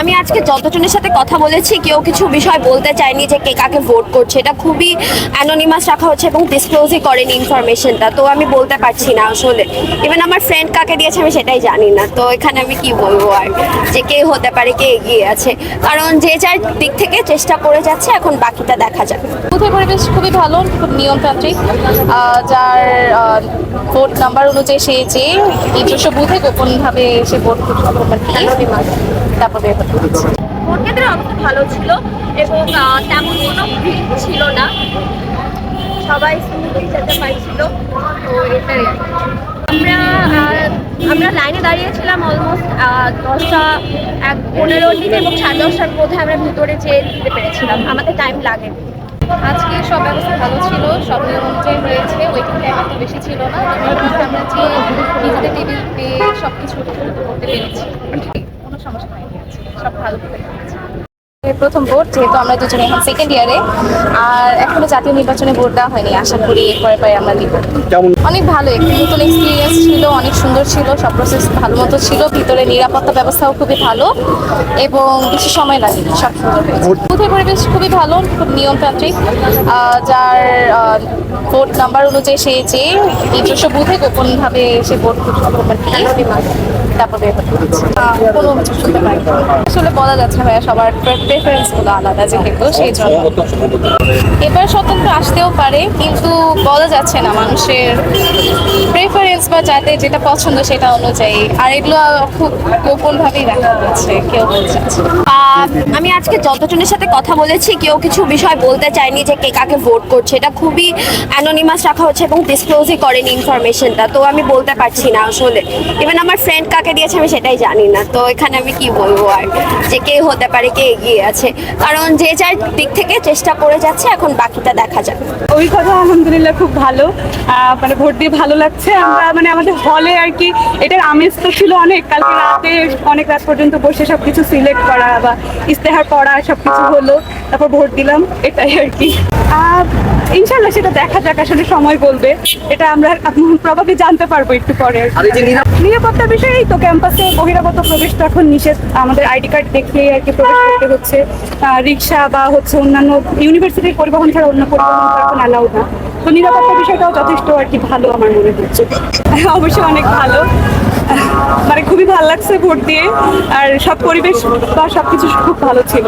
আমি আজকে যতজনের সাথে কথা বলেছি, কেউ কিছু বিষয় বলতে চায়নি যে কে কাকে ভোট করছে। এটা খুবই অ্যানোনিমাস রাখা হচ্ছে এবং ডিসক্লোজই করেনি ইনফরমেশনটা তো আমি বলতে পারছি না আসলে। ইভেন আমার ফ্রেন্ড কাকে দিয়েছে আমি সেটাই জানি না। তো এখানে আমি কি বলব আর যে কে হতে পারে, কে এগিয়ে আছে। কারণ যে যার দিক থেকে চেষ্টা করে যাচ্ছে, এখন বাকিটা দেখা যাবে বুথের পরিবেশ খুবই ভালো, খুব নিয়মতান্ত্রিক। যার ভোট নাম্বার অনুযায়ী সে যে নিজস্ব বুথে গোপনভাবে সে ভোট দিয়ে তারপরে। ভোট কেন্দ্রের অবস্থা ভালো ছিল এবং তেমন কোনো ভিড় ছিল না। সবাই স্মুথলি যেতে পারছিল তো এটাই। আমরা আমরা লাইনে দাঁড়িয়েছিলাম অলমোস্ট দশটা, এক পনেরোর দিকে এবং সাড়ে দশটার মধ্যে আমরা ভিতরে যেয়ে দিতে পেরেছিলাম। আমাদের টাইম লাগে আজকে সব ব্যবস্থা ভালো ছিল, সব নিয়ম অনুযায়ী হয়েছে ওয়েটিং টাইম একটু বেশি ছিল না। আমরা যে নিজেদের টেবিল পেয়ে সব কিছু করতে পেরেছি কোনো সমস্যা হয়নি আজকে। সব ভালো করে প্রথম ভোট যেহেতু আমরা দুজনে এখন সেকেন্ড ইয়ারে আর এখনও জাতীয় নির্বাচনে ভোট দেওয়া হয়নি আশা করি এরপরে পরে আমরা দিব। অনেক ভালো একটি নতুন এক্সপিরিয়েন্স ছিল অনেক সুন্দর ছিল সব প্রসেস ভালো মতো ছিল ভিতরে নিরাপত্তা ব্যবস্থাও খুবই ভালো এবং বেশি সময় লাগে সব সুন্দর হয়েছে। বুথের পরিবেশ খুবই ভালো খুব নিয়মতান্ত্রিক যার ভোট নাম্বার অনুযায়ী সে যে নিজস্ব বুথে গোপনভাবে সে ভোট তারপরে কোনো কিছু শুনতে পারি। আসলে বলা যাচ্ছে ভাইয়া সবার প্রেফারেন্সগুলো আলাদা যেহেতু, সেই জন্য। এবার স্বতন্ত্র আসতেও পারে, কিন্তু বলা যাচ্ছে না মানুষের প্রেফারেন্স বা যাতে যেটা পছন্দ সেটা অনুযায়ী। আর এগুলো খুব গোপন ভাবেই রাখা হচ্ছে কেউ বলছে আমি আজকে যতজনের সাথে কথা বলেছি, কেউ কিছু বিষয় বলতে চায়নি যে কে কাকে ভোট করছে। এটা খুবই অ্যানোনিমাস রাখা হচ্ছে এবং ডিসক্লোজই করেনি ইনফরমেশনটা তো আমি বলতে পারছি না আসলে। ইভেন আমার ফ্রেন্ড কাকে দিয়েছে আমি সেটাই জানি না। তো এখানে আমি কি বলব আর যে কে হতে পারে, কে এগিয়ে আছে। কারণ যে যার দিক থেকে চেষ্টা করে যাচ্ছে, এখন বাকিটা দেখা যাবে। অভিজ্ঞতা আলহামদুলিল্লাহ খুব ভালো। মানে ভোট দিয়ে ভালো লাগছে। আমরা মানে আমাদের হলে আর কি, এটার আমেজ তো ছিল অনেক। কালকে রাতে অনেক রাত পর্যন্ত বসে সবকিছু সিলেক্ট করা বা ইস্তেহার পড়া সবকিছু হলো তারপর ভোট দিলাম এটাই আর কি। ইনশাল্লাহ সেটা দেখা যাক আসলে সময় বলবে। এটা আমরা প্রভাবে জানতে পারব একটু পরে আর কি। এই নিরাপত্তা বিষয়েই তো ক্যাম্পাসে বহিরাগত প্রবেশ তো এখন নিষেধ। আমাদের আইডি কার্ড দেখিয়ে আর কি প্রবেশ করতে হচ্ছে। রিক্সা বা হচ্ছে অন্যান্য ইউনিভার্সিটির পরিবহন ছাড়া অন্য পরিবহন এখন অ্যালাউ না। তো নিরাপত্তা বিষয়টাও যথেষ্ট আর কি ভালো আমার মনে হচ্ছে। অবশ্যই অনেক ভালো। মানে খুবই ভালো লাগছে ভোট দিয়ে, আর সব পরিবেশ বা সবকিছু খুব ভালো ছিল।